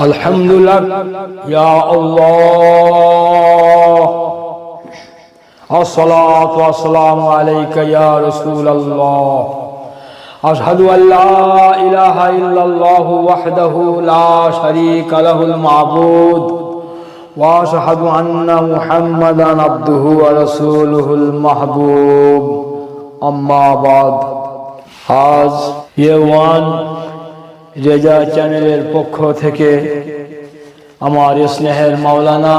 الحمد لله. يا الله. الصلاة والسلام عليك يا رسول الله. أشهد أن لا إله إلا الله وحده لا شريك له المعبود. وأشهد أن محمدا عبده ورسوله المحبوب. أما بعد. आज يوان রেজা চ্যানেলের পক্ষ থেকে আমার স্নেহের মাওলানা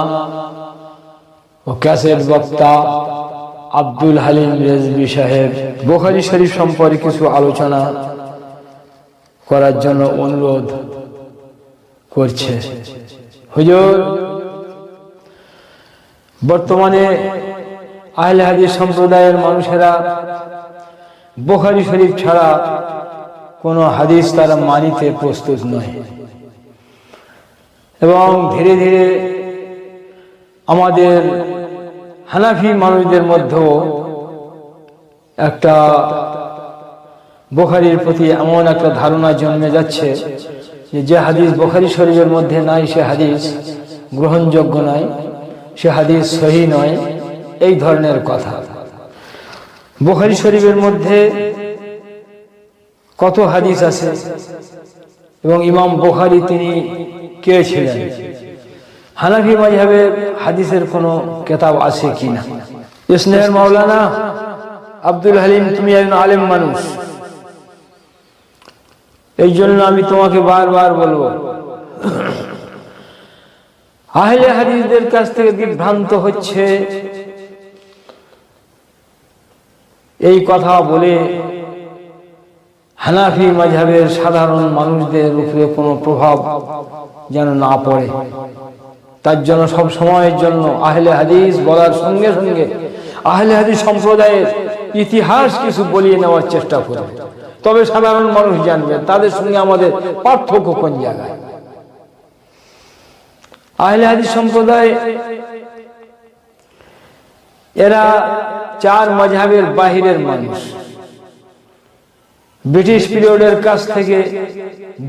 ও ক্যাসেট বক্তা আব্দুল হালিম রেজবি সাহেব। বোখারি শরীফ সম্পর্কে কিছু আলোচনা করার জন্য অনুরোধ করছে। হুজুর, বর্তমানে আহলে হাদিস সম্প্রদায়ের মানুষেরা বোখারি শরীফ ছাড়া কোনো হাদিস তারা মানিতে প্রস্তুত নয়। এবং ধীরে ধীরে আমাদের হানাফি মানুষদের মধ্যেও একটা বোখারির প্রতি এমন একটা ধারণা জন্মে যাচ্ছে যে হাদিস বোখারি শরীফের মধ্যে নাই, সে হাদিস গ্রহণযোগ্য নয় সে হাদিস সহি নয়, এই ধরনের কথা। বোখারি শরীফের মধ্যে কত হাদিস আছে। এবং ইমাম বোখারি তিনি কে ছিলেন হানাফি মাঝহের হাদিসের কোনো কেতাব আছে কিনা? ইসনের মাওলানা আব্দুল হালিম তুমি একজন আলেম মানুষ। এই জন্য আমি তোমাকে বারবার বলব, আহলে হাদিসদের কাছ থেকে বিভ্রান্ত হচ্ছে। এই কথা বলে হানাফি মাঝাবের সাধারণ মানুষদের উপরে কোনো প্রভাব যেন না পড়ে। তার জন্য সব সময়ের জন্য আহলে হাদিস বলার সঙ্গে সঙ্গে আহলে হাদিস সম্প্রদায়ের ইতিহাস কিছু বলিয়ে নেওয়ার চেষ্টা করবে। তবে সাধারণ মানুষ জানবে, তাদের সঙ্গে আমাদের পার্থক্য কোন জায়গায়? আহলে হাদিস সম্প্রদায়, এরা চার মাঝাবের বাহিরের মানুষ। ব্রিটিশ পিরিয়ডের কাছ থেকে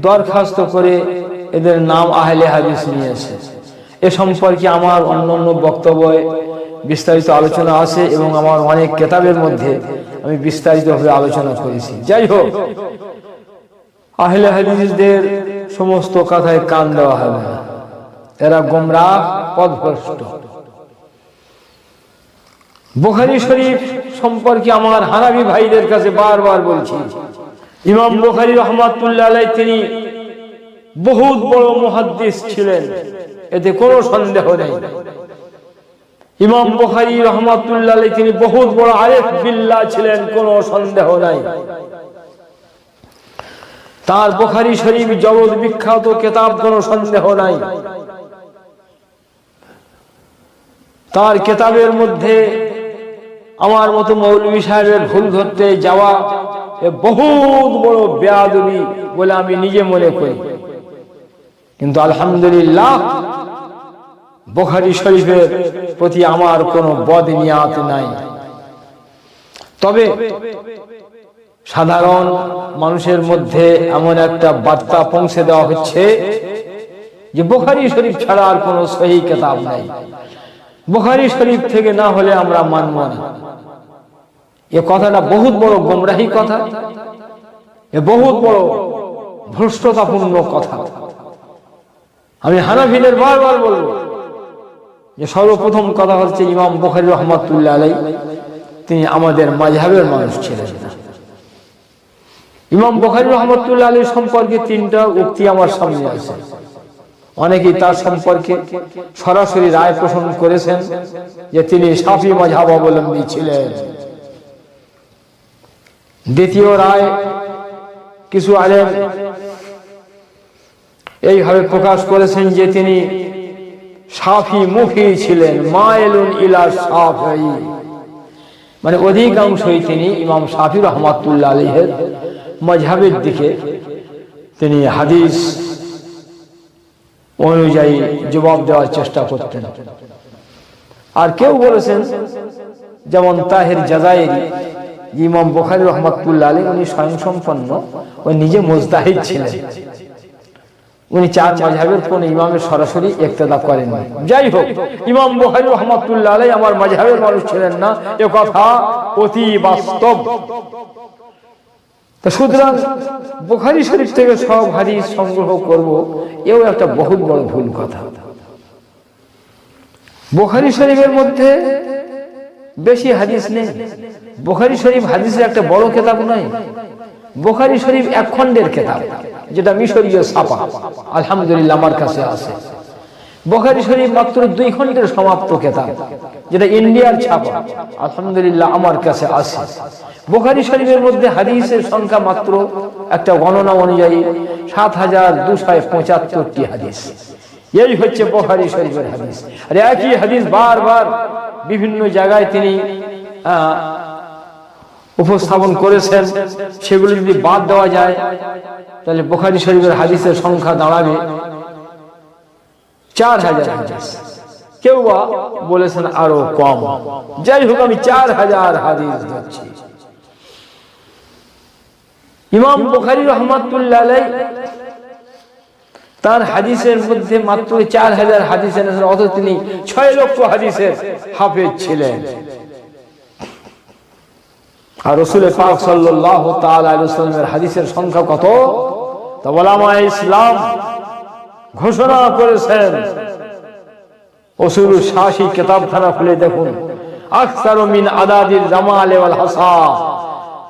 দরখাস্ত করে এদের নাম আহলে হাদিস নিয়েছে। এ সম্পর্কে আমার অন্যান্য বক্তব্য বিস্তারিত আলোচনা আছে এবং আমার অনেক কেতাবের মধ্যে আমি বিস্তারিতভাবে আলোচনা করেছি। যাই হোক, আহলে হাদিসদের সমস্ত কথায় কান দেওয়া হবে এরা গোমরাহ পদভ্রষ্ট বুখারি শরীফ সম্পর্কে আমার হানাবি ভাইদের কাছে বারবার বলছি ইমাম বুখারি রহমাতুল্লাহ তিনি বহুত বড় মুহাদ্দিস ছিলেন। এতে কোনো সন্দেহ নেই। ইমাম বুখারি রহমাতুল্লাহ তিনি বহুত বড় আরেফ বিল্লাহ ছিলেন, কোনো সন্দেহ নাই। তার বুখারি শরীফ জগৎ বিখ্যাত কেতাব, কোনো সন্দেহ নাই। তার কেতাবের মধ্যে আমার মতো মৌলবী সাহেবের ভুল ধরতে যাওয়া বহুত বড় বেয়াদবি বলে আমি নিজে মনে করি। কিন্তু আলহামদুলিল্লাহ, বোখারি শরীফের প্রতি আমার কোনো বদনিয়াত নাই। তবে সাধারণ মানুষের মধ্যে এমন একটা বার্তা পৌঁছে দেওয়া হচ্ছে যে বোখারি শরীফ ছাড়া আর কোনো সহি কেতাব নাই। বুখারি শরীফ থেকে না হলে আমরা মানব না। এ কথাটা বহুত বড় গোমরাহি কথা। এ বহুত বড় ভ্রষ্টতাপূর্ণ কথা। আমি হানাফিদের বারবার বলব যে সর্বপ্রথম কথা হচ্ছে ইমাম বুখারি রহমতুল্লাহ আলাই তিনি আমাদের মাঝহাবের মানুষ ছিলেন ইমাম বুখারি রহমতুল্লাহ আলী সম্পর্কে তিনটা উক্তি আমার সামনে আছে। অনেকেই তার সম্পর্কে সরাসরি রায় পোষণ করেছেন যে তিনি সাফি মজাব অবলম্বী ছিলেন। দ্বিতীয় রায়, কিছু আলেম এইভাবে প্রকাশ করেছেন যে তিনি সাফি মুখী ছিলেন মায়েলুন ইলা সাফি মানে অধিকাংশই তিনি ইমাম সাফি রহমাতুল্লাহ আলহের মজহাবের দিকে তিনি হাদিস অনুযায়ী জবাব দেওয়ার চেষ্টা করতেন। আর কেউ বলেছেন, যেমন তাহের জাজাইরি ইমাম বোখারি রহমতুল্লাহ আলী উনি স্বয়ংসম্পন্ন ও নিজে মোজদাহিদ ছিলেন। উনি চার মাঝহের কোন ইমামের সরাসরি ইক্তেদা করেন যাই হোক, ইমাম বুখারী রহমাতুল্লাহ আলাই আমার মাঝহের মানুষ ছিলেন না, এ কথা অতি বাস্তব। সুতরাং বোখারি শরীফ থেকে সব হাদিস সংগ্রহ করব, এও একটা বহুত বড় ভুল কথা। বোখারি শরীফের মধ্যে বেশি হাদিস নেই। বুখারী শরীফ হাদিসের একটা বড় কেতাব নয়। বোখারি শরীফ এক খণ্ডের কেতাব, যেটা মিশরীয় ছাপা আলহামদুলিল্লাহ আমার কাছে আছে। বোখারি শরীফ মাত্র দুই খণ্ডের সমাপ্ত কেতাব, যেটা ইন্ডিয়ার ছাপা। আলহামদুলিল্লাহ আমার কাছে আছে। বোখারি শরীফের মধ্যে হাদিসের সংখ্যা মাত্র একটা গণনা অনুযায়ী সাত হাজার দুশো পঁচাত্তরটি হাদিস। এই হচ্ছে বোখারি শরীফের হাদিস। আর একই হাদিস বারবার বিভিন্ন জায়গায় তিনি উপস্থাপন করেছেন, সেগুলি যদি বাদ দেওয়া যায়, তাহলে বুখারী শরীফের হাদিসের সংখ্যা দাঁড়াবে চার হাজার হাদিস। কেউ বা বলেছেন আরও কম। যাই হোক, আমি চার হাজার হাদিস ধরছি। ইমাম বুখারী রহমাতুল্লাহ তার হাদিসের মধ্যে মাত্র চার হাজার হাদিস এনেছেন অথচ তিনি ছয় লক্ষ হাদিসের হাফেজ ছিলেন। আর রসুল পাক সাল্লাহ তালের হাদিসের সংখ্যা কত? তা ওলামা ইসলাম ঘোষণা করেছেন। শাসী কেতাবখানা খুলে দেখুন। মিন আদাদির জামাল হাসা।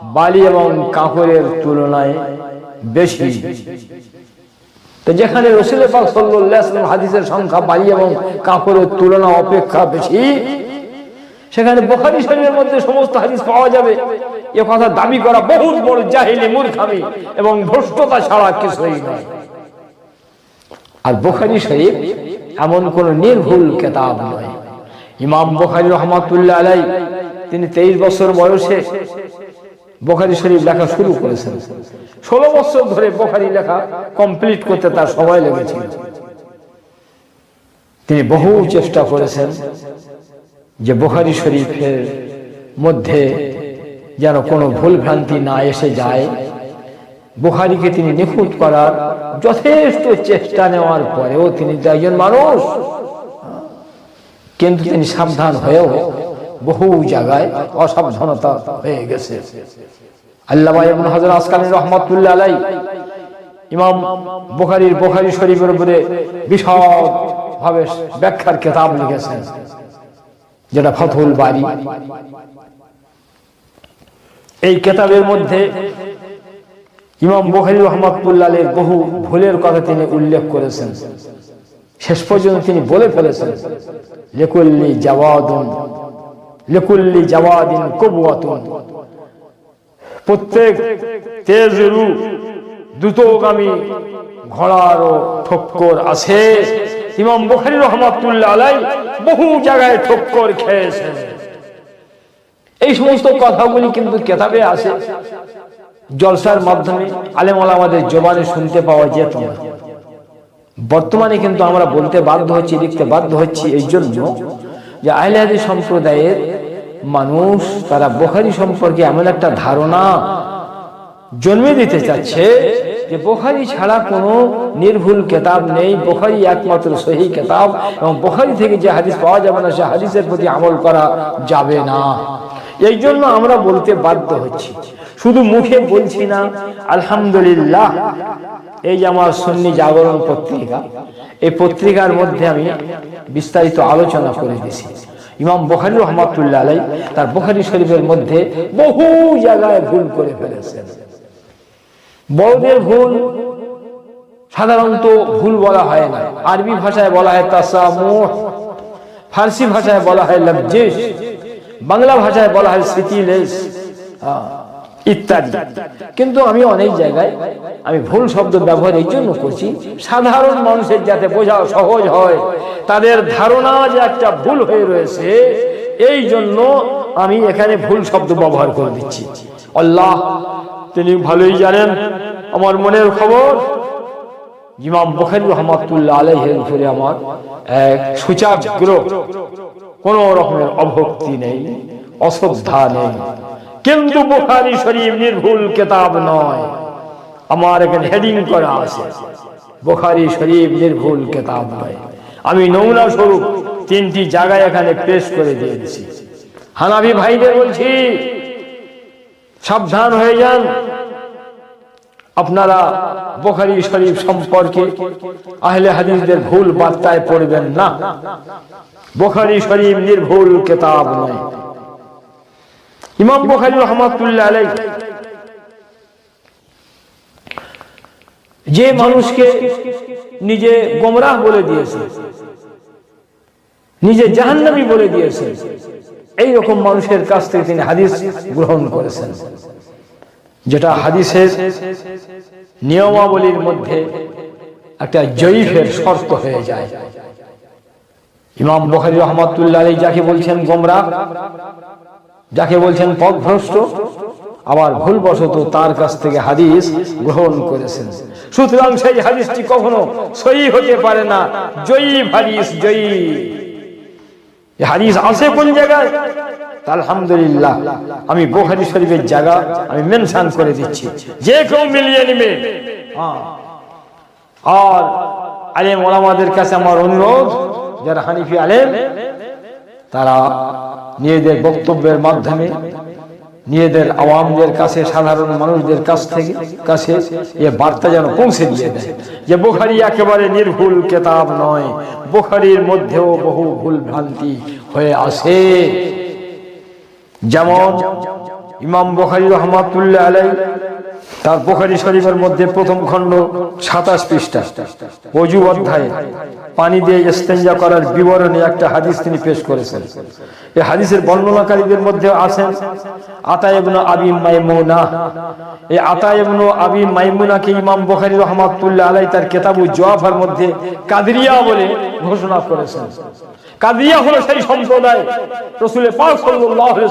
বালি এবং কাপড়ের তুলনায় বেশি। তো যেখানে রসুল পাক সাল্লাম হাদিসের সংখ্যা বালি এবং কাপড়ের তুলনা অপেক্ষা বেশি সেখানে বোখারি শরীরের মধ্যে সমস্ত হাদিস পাওয়া যাবে। এ কথা দাবি করা বহুত বড় জাহিলি মূর্খামি এবং ভ্রষ্টতা ছাড়া কিছুই নয়। আর বোখারি শরীফ এমন কোন নির্ভুল কেতাব নয়। ইমাম বোখারি রহমাতুল্লাহ আলাই তিনি তেইশ বছর বয়সে বোখারি শরীফ লেখা শুরু করেছেন। ষোলো বছর ধরে বোখারি লেখা কমপ্লিট করতে তার সময় লেগেছিল। তিনি বহু চেষ্টা করেছেন। যে বোখারি শরীফের মধ্যে যেন কোনো ভুল ভ্রান্তি না এসে যায়, বুখারিকে তিনি নিখুঁত করার যথেষ্ট চেষ্টা নেওয়ার পরেও তিনি তো একজন মানুষ। কিন্তু তিনি সাবধান হয়েও বহু জায়গায় অসাবধানতা হয়ে গেছে। আল্লাহ রহমাতুল্লাহ আলাই ইমাম বুখারীর বুখারী শরীফের উপরে বিশদ ভাবে ব্যাখ্যার কিতাব লিখেছেন। যেটা ফথুল বাড়ি এই কেতাবের মধ্যে ইমাম বুখারী রহমাতুল্লাহের বহু ভুলের কথা তিনি উল্লেখ করেছেন। শেষ পর্যন্ত তিনি বলে ফেলেছেন, লেকুল্লি জাওয়াদুন, লেকুল্লি জাওয়াদিন কবুয়াতুন প্রত্যেক তেজরু দ্রুতগামী ঘোড়ারও ঠক্কর আছে। ইমাম বুখারী রহমাতুল্লাহ আলাই বহু জায়গায় ঠক্কর খেয়েছেন। এই সমস্ত কথাগুলি কিন্তু কেতাবে আছে। জলসার মাধ্যমে আলেমলা আমাদের জবানে শুনতে পাওয়া যেত না। বর্তমানে কিন্তু আমরা বলতে বাধ্য হচ্ছি, লিখতে বাধ্য হচ্ছি এই জন্য যে আহলাদি সম্প্রদায়ের মানুষ, তারা বোখারি সম্পর্কে এমন একটা ধারণা জন্মে দিতে চাচ্ছে যে বোখারি ছাড়া কোনো নির্ভুল কেতাব নেই। বোখারি একমাত্র সহি কেতাব এবং বোখারি থেকে যে হাদিস পাওয়া যাবে না, সে হাদিসের প্রতি আমল করা যাবে না। এই জন্য আমরা বলতে বাধ্য হচ্ছি। শুধু মুখে বলছি না, আলহামদুলিল্লাহ, এই যে আমার সন্নি জাগরণ পত্রিকা, এই পত্রিকার মধ্যে আমি বিস্তারিত আলোচনা করে দিছি। ইমাম বখারি রহমাতুল্লাহ আলাই তার বখারি শরীফের মধ্যে বহু জায়গায় ভুল করে ফেলেছেন। বড়দের ভুল সাধারণত ভুল বলা হয় না। আরবি ভাষায় বলা হয় তাসামুহ, ফার্সি ভাষায় বলা হয় লবজেশ বাংলা ভাষায় বলা হয় স্মৃতিলেশ ইত্যাদি। কিন্তু আমি অনেক জায়গায় আমি ভুল শব্দ ব্যবহার এই জন্য করছি, সাধারণ মানুষের যাতে বোঝা সহজ হয়, তাদের ধারণা যে একটা ভুল হয়ে রয়েছে, এই জন্য আমি এখানে ভুল শব্দ ব্যবহার করে দিচ্ছি। আল্লাহ, তিনি ভালোই জানেন। আমার মনের খবর, ইমাম বখারি রহমাতুল্লাহ আলহের উপরে আমার এক সুচাগ্র কোন রকমের অভক্তি নেই, অশ্রদ্ধা নেই। কিন্তু বোখারি শরীফ নির্ভুল কেতাব নয়। আমার এখানে হেডিং করা আছে, বোখারি শরীফ নির্ভুল কেতাব নয়। আমি নমুনা স্বরূপ তিনটি জায়গায় এখানে পেশ করে দিয়েছি। হানাবি ভাইদের বলছি সাবধান হয়ে যান। আপনারা বোখারি শরীফ সম্পর্কে আহলে হাদিসদের ভুল বার্তায় পড়বেন না। বোখারি শরীফ নির্ভুল কেতাব নয়। ইমাম বোখারি রহমাতুল্লাহ আলাই যে মানুষকে নিজে গোমরাহ বলে দিয়েছে, নিজে জাহান্নাবী বলে দিয়েছে এই রকম মানুষের কাছ থেকে তিনি হাদিস গ্রহণ করেছেন, যেটা হাদিসের নিয়মাবলীর মধ্যে একটা জয়ীফের শর্ত হয়ে যায়। ইমাম বখারি রহমতুল্লাহ যাকে বলছেন গোমরা, যাকে বলছেন পথভ্রষ্ট, আবার ভুলবশত তার কাছ থেকে হাদিস গ্রহণ করেছেন। সুতরাং সেই হাদিসটি কখনো সই হতে পারে না। জয়ী হাদিস জয়ী হাদিস আছে কোন জায়গায়? আলহামদুলিল্লাহ, আমি বোখারি শরীফের জায়গা আমি মেনশন করে দিচ্ছি। যে কেউ মিলিয়ে নিবে। হ্যাঁ। আর আলেম ওলামাদের কাছে আমার অনুরোধ, যারা হানিফি আলেম, তারা নিজেদের বক্তব্যের মাধ্যমে নিজেদের আওয়ামদের কাছে, সাধারণ মানুষদের কাছ থেকে, কাছে এ বার্তা যেন পৌঁছে দিয়ে দেয়। যে বোখারি একেবারে নির্ভুল কেতাব নয়, বোখারির মধ্যেও বহু ভুল ভ্রান্তি হয়ে আসে। যেমন ইমাম বোখারি রহমাতুল্লাহ আলাই তার বোখারি শরীফের মধ্যে প্রথম খণ্ড সাতাশ পৃষ্ঠা। অজু অধ্যায়ে পানি দিয়ে ইস্তেঞ্জা করার বিবরণে একটা হাদিস তিনি পেশ করেছেন। এই হাদিসের বর্ণনাকারীদের মধ্যে আছেন আবি মাইমুনা। এই আবি মাইমুনাকে ইমাম বুখারী রাহমাতুল্লাহ আলাই তার কিতাবু জওয়াফার মধ্যে কাদরিয়া বলে ঘোষণা করেছেন। কাদিয়া হলো সেই সম্প্রদায় রসুলের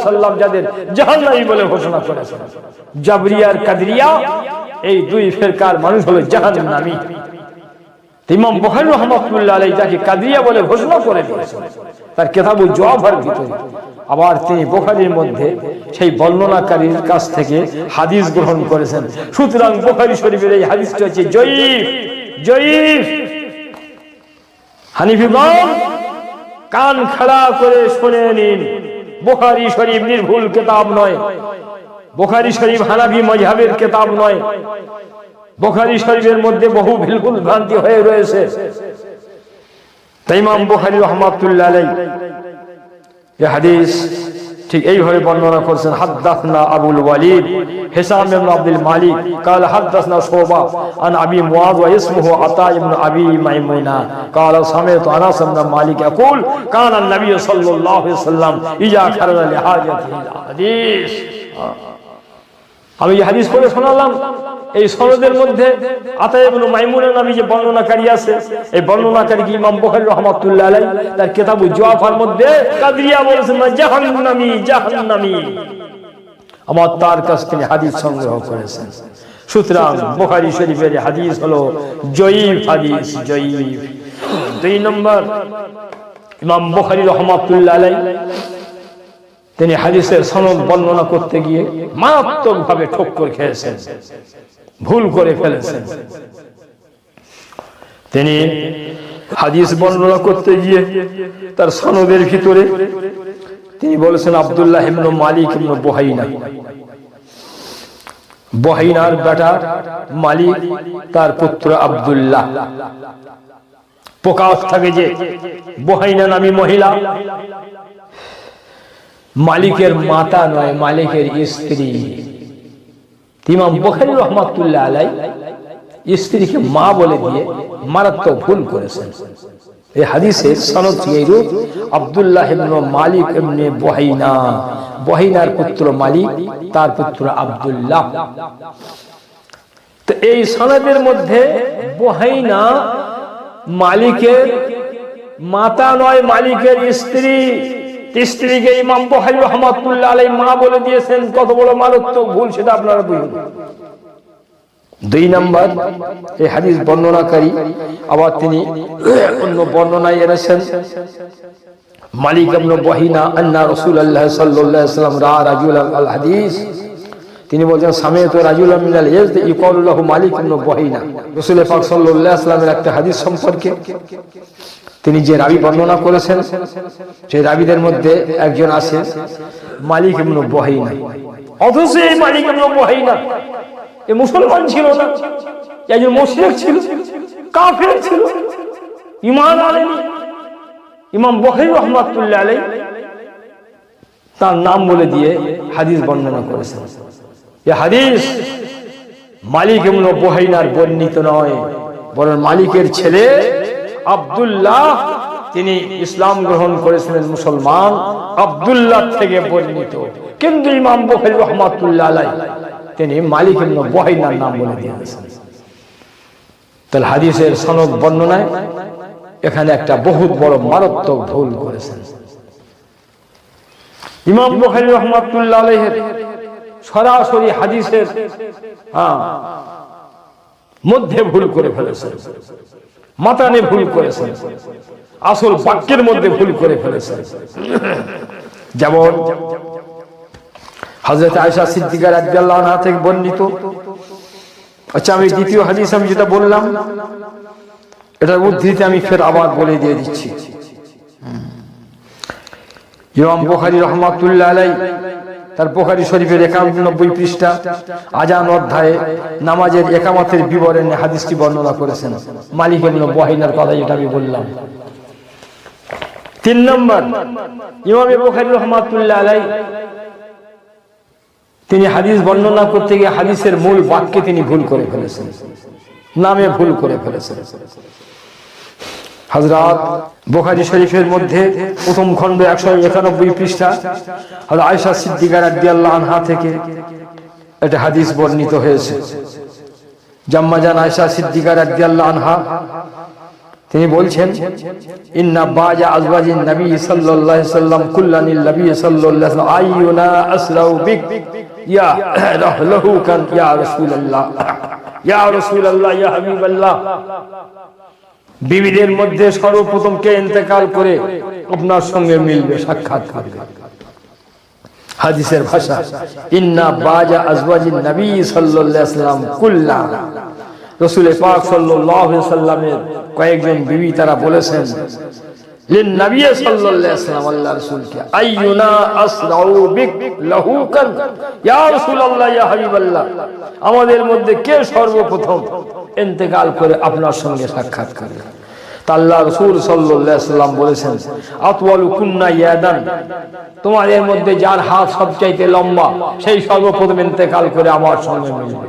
সাল্লাম যাদের জাহান্নামী বলে ঘোষণা করেছেন। জাবরিয়ার কাদরিয়া এই দুই ফেরকার মানুষ হলো জাহান্নামী। ইমাম বুখারী রাহমাতুল্লাহ আলাইহি যাকে কাদরিয়া বলে ঘোষণা করে দিয়েছেন। তার কিতাবু জওয়াফার ভিতরে। আবার তিনি বুখারীর মধ্যে সেই বর্ণনাকারীর কাছ থেকে হাদিস গ্রহণ করেছেন। সুতরাং বুখারী শরীফের এই হাদিসটি হচ্ছে জয়ীফ জয়ীফ। হানিফিগণ কান খাড়া করে শুনে নিন। বুখারি শরীফ নির্ভুল কেতাব নয়। বুখারি শরীফ হানাবি মজহাবের কেতাব নয় বুখারি শরীফের মধ্যে বহু ভিলকুল ভ্রান্তি হয়ে রয়েছে তাইমাম বুখারি রহমাতুল্লাহ আলাই এ হাদিস ঠিক এইভাবে বর্ণনা করছেন হাদ্দাসনা আবুল ওয়ালিদ হিসাম ইবনে আব্দুল মালিক قال حدثنا شعبة عن ابي معاذ واسمه عطاء بن ابي ميمونة قال سمعت انس بن مالك يقول كان النبي صلى الله عليه وسلم اذا خرج لحاجته الحديث আমি এই হাদিস পড়ে শোনালাম, এই সনদের মধ্যে মাইমুনের যে বর্ণনাকারী আছে, এই বর্ণনাকারী ইমাম কিতাবু মধ্যে কাদরিয়া আমার তার হাদিস সংগ্রহ সুতরাং বুখারী শরীফের হাদিস হলো জয়ীফ হাদিস, জয়ীফ। দুই নম্বর, ইমাম বুখারী রাহমাতুল্লাহ আলাইহি তিনি হাদিসের সনদ বর্ণনা করতে গিয়ে মারাত্মক ভাবে ঠক্কর খেয়েছেন, ভুল করে ফেলেছেন। তিনি হাদিস বর্ণনা করতে গিয়ে তার সনদের ভিতরে তিনি বলেছেন আব্দুল্লাহ ইবনে মালিক ইবনে বুহাইনা। বহাইনার বেটা মালিক, তার পুত্র আব্দুল্লাহ। প্রকাশ থাকে যে বহাইনা নামী মহিলা মালিকের মাতা নয় মালিকের স্ত্রী। ইমাম বখারি রহমাতুল্লাহ আলাই স্ত্রীকে মা বলে দিয়ে মারাত্মক ভুল করেছেন। এই হাদিসের সনদ এইরূপ আব্দুল্লাহ ইবনে মালিক ইবনে বহাইনা। বহাইনার পুত্র মালিক তার পুত্র আব্দুল্লাহ। তো এই সনদের মধ্যে বহাইনা মালিকের মাতা নয় মালিকের স্ত্রী। স্ত্রীকে ইমাম বহারি রহমতুল্লাহ আলাই মা বলে দিয়েছেন, কত বড় মারাত্মক ভুল সেটা আপনারা বুঝুন। দুই নাম্বার, এই হাদিস বর্ণনাকারী, আবার তিনি অন্য বর্ণনায় এনেছেন, মালিক ইবনে বহিনা আন্না রসুল আলাইহি ওয়াসাল্লাম রা রাজুল আল হাদিস। তিনি বলছেন সামে তো রাজুল মিনাল ইয়াজদ ইকালুল্লাহ মালিক ইবনে বহিনা রাসূল পাক সাল্লাল্লাহু আলাইহি একটা হাদিস সম্পর্কে তিনি যে রাবি বর্ণনা করেছেন সেই রাবিদের মধ্যে একজন আছেন মালিক অথচ এই মালিক এ মুসলমান ছিল না একজন ছিল, কাফের ছিল। আনেনি ইমাম বখারী রহমাতুল্লাহ আলাইহি তার নাম বলে দিয়ে হাদিস বর্ণনা করেছেন। এ হাদিস মালিক এমন বহাইনার বর্ণিত নয়, বরং মালিকের ছেলে আব্দুল্লাহ, তিনি ইসলাম গ্রহণ করেছিলেন মুসলমান, আব্দুল্লাহ থেকে বর্ণিত কিন্তু ইমাম বখারি রহমাতুল্লাহ আলাই তিনি মালিক এমন বহাইনার নাম বলে দিয়েছেন। তাহলে হাদিসের সনদ বর্ণনায় এখানে একটা বহুত বড় মারাত্মক ভুল করেছেন। ইমাম বুখারী রহমাতুল্লাহ আলাইহির সরাসরি হাদিসের হ্যাঁ মধ্যে ভুল করে ফেলেছেন। মাতানে ভুল করেছেন আসল বাক্যের মধ্যে ভুল করে ফেলেছেন যেমন হযরত আয়েশা সিদ্দিকার রাদিয়াল্লাহু আনহা থেকে বর্ণিত। আচ্ছা আমি দ্বিতীয় হাদিস আমি যেটা বললাম, এটার উদ্ধৃতি আমি ফের আবার বলে দিয়ে দিচ্ছি। ইমাম বুখারী রহমাতুল্লাহ আলাই তার বুখারী শরীফের একানব্বই পৃষ্ঠা, আজান অধ্যায়ে নামাজের একামতের বিবরণে হাদিসটি বর্ণনা করেছেন। মালিক ইবনে বহিনার কথা যেটা আমি বললাম। তিন নম্বর, ইমামে বুখারী রহমাতুল্লাহ আলাই তিনি হাদিস বর্ণনা করতে গিয়ে হাদিসের মূল বাক্যে তিনি ভুল করে ফেলেছেন। নামে ভুল করে ফেলেছেন। হজরত বোখারি শরীফের মধ্যে প্রথম খণ্ড একশো একানব্বই পৃষ্ঠা হজরত আয়সা সিদ্দিকার আদিয়াল্লাহ আনহা থেকে এটা হাদিস বর্ণিত হয়েছে। জাম্মাজান আয়সা সিদ্দিকার আদিয়াল্লাহ আনহা, তিনি বলছেন, ইন্না বাজা আজওয়াজিন নবী সাল্লাল্লাহু সাল্লাম কুল্লানিল নবী সাল্লাল্লাহু আইয়ুনা আসরাউ বিক? ইয়া রাহলাহু কান ইয়া রাসূলুল্লাহ। ইয়া রাসূলুল্লাহ, ইয়া হাবিবাল্লাহ। বিবিদের মধ্যে সর্বপ্রথম কে ইন্তেকাল করে আপনার সঙ্গে মিলবে, সাক্ষাৎ করবে। হাদিসের ভাষা, ইন্না বাজা আজওয়াজিন নবী সাল্লাল্লাহু আলাইহি সাল্লাম কুল্লা। রাসূল পাক সাল্লাল্লাহু আলাইহি সাল্লামের কয়েকজন বিবি তারা বলেছেন, লিন নবী সাল্লাল্লাহু আলাইহি সাল্লাম আইয়ুনা বিক ইয়া রাসূলুল্লাহ, ইয়া হাবিবাল্লাহ, আমাদের মধ্যে কে সর্বপ্রথম ইন্তেকাল করে আপনার সঙ্গে সাক্ষাৎ করবে আল্লাহ রসুল সাল্লাম বলেছেন, আতওয়ালু কুন্না ইয়াদান। তোমাদের মধ্যে যার হাত সবচাইতে লম্বা, সেই সর্বপ্রথম ইন্তেকাল করে আমার সঙ্গে মিলবে।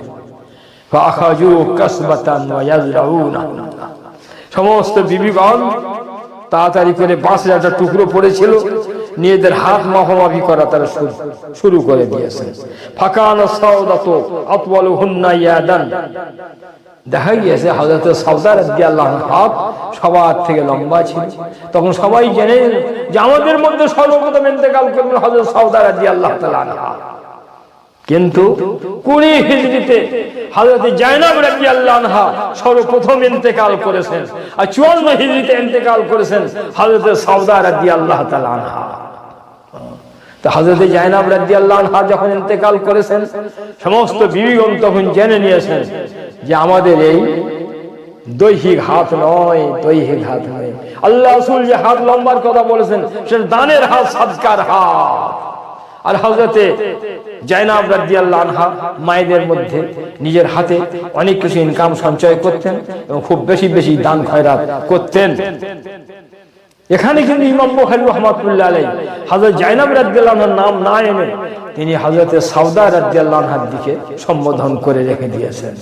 সমস্ত বিবিগণ তাড়াতাড়ি করে বাঁশের একটা টুকরো পড়েছিল নিজেদের হাত মাহমাফি করা তারা শুরু- করে দিয়েছে। ফাকান সাউদাত আতওয়ালু হুন্না ইয়াদান। দেখা গিয়েছে হজরত সাউদার হাত সবার থেকে লম্বা ছিল। তখন সবাই জেনে যে আমাদের মধ্যে সর্বপ্রথম ইন্তেকাল করবেন হজরত সাউদার আল্লাহ কিন্তু কুড়ি হিজড়িতে হজরত জায়নাব রাজি সর্বপ্রথম ইন্তেকাল করেছেন আর চুয়ান্ন হিজড়িতে ইন্তেকাল করেছেন হজরত রাজি আল্লাহ তাআলা আনহা। তো জায়নাব রাজি যখন ইন্তেকাল করেছেন, সমস্ত বিবিগণ তখন জেনে নিয়েছেন যে আমাদের এই দৈহিক হাত নয়, দৈহিক হাত নয়। আল্লাহ রসুল যে হাত লম্বার কথা বলেছেন সেটা দানের হাত, সাদকার হাত। আর হজরতে জাইনাব রাদিয়াল্লাহু আনহা মায়েদের মধ্যে নিজের হাতে অনেক কিছু ইনকাম সঞ্চয় করতেন এবং খুব বেশি বেশি দান খয়রাত করতেন। এখানে কিন্তু ইমাম বুখারী রহমাতুল্লাহ আলাইহি হযরত জাইনাব রাদিয়াল্লাহু আনহার নাম না এনে তিনি হযরতে সাউদা রাদিয়াল্লাহু আনহার দিকে সম্বোধন করে রেখে দিয়েছেন।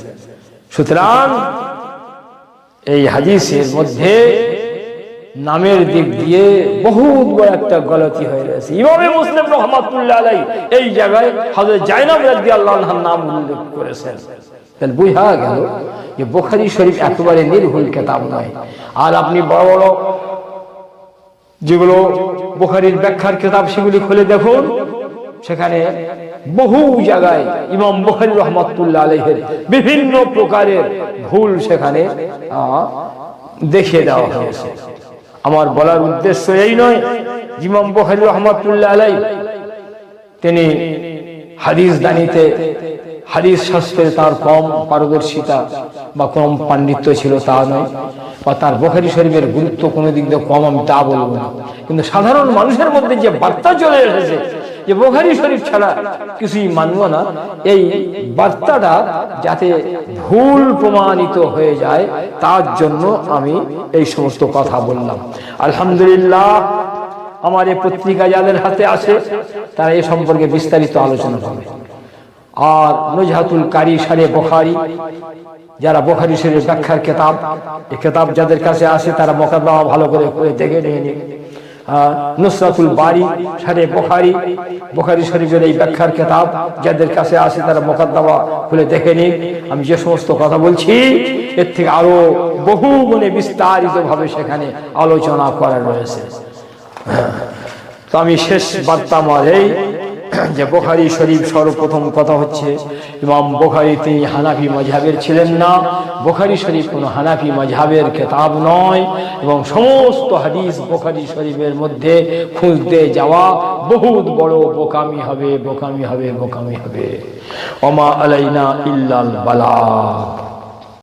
সুতরাং এই হাদিসের মধ্যে নামের দিক দিয়ে বহুত বড় একটা গলতি হয়ে গেছে ইমামে মুসলিম রহমাতুল্লাহ আলাই এই জায়গায় হযরত জাইনাব রাদিয়াল্লাহু আনহার নাম উল্লেখ করেছেন। তাহলে বুঝা গেল যে বুখারী শরীফ একেবারে নির্ভুল কিতাব নয়। আর আপনি বড় বড় যেগুলো বুখারীর ব্যাখ্যার কিতাব সেগুলি খুলে দেখুন, সেখানে বহু জায়গায় ইমাম বুখারী রহমাতুল্লাহ আলাইহির বিভিন্ন প্রকারের ভুল সেখানে দেখিয়ে দেওয়া হয়েছে। আমার বলার উদ্দেশ্য এই নয় ইমাম বুখারী রহমাতুল্লাহ আলাই তিনি হাদিস দানিতে, হাদিস শাস্ত্রে তার কম পারদর্শিতা বা কম পাণ্ডিত্য ছিল তা নয়, বা তার বোখারি শরীফের গুরুত্ব কোনো দিক দিয়ে কম আমি তা বলব না। কিন্তু সাধারণ মানুষের মধ্যে যে বার্তা চলে এসেছে যে বোখারি শরীফ ছাড়া কিছুই মানব না। এই বার্তাটা যাতে ভুল প্রমাণিত হয়ে যায় তার জন্য আমি এই সমস্ত কথা বললাম। আলহামদুলিল্লাহ আমার এই পত্রিকা যাদের হাতে আছে তারা এ সম্পর্কে বিস্তারিত আলোচনা করবে। আর নজহাতুল কারি সারে বোখারি যারা বোখারি শরীর ব্যাখ্যার কেতাব এই কেতাব যাদের কাছে আসে তারা মোকাদ্দমা ভালো করে দেখে নিয়ে আহ, নুসরাতুল বাড়ি সারে বোখারি। বোখারি শরীফের এই ব্যাখ্যার কেতাব যাদের কাছে আসে তারা মোকাদ্দমা খুলে দেখে নিন আমি যে সমস্ত কথা বলছি, এর থেকে আরও বহু গুণে বিস্তারিত ভাবে সেখানে আলোচনা করা রয়েছে। তো আমি শেষ বার্তা আমার এই যে বোখারি শরীফ সর্বপ্রথম কথা হচ্ছে, ইমাম বোখারি তিনি হানাফি মজহাবের ছিলেন না। বোখারি শরীফ কোনো হানাফি মজহাবের খেতাব নয় এবং সমস্ত হাদিস বোখারি শরীফের মধ্যে খুঁজতে যাওয়া বহুত বড় বোকামি হবে বোকামি হবে বোকামি হবে। অমা আলাইনা ইল্লাল বালা।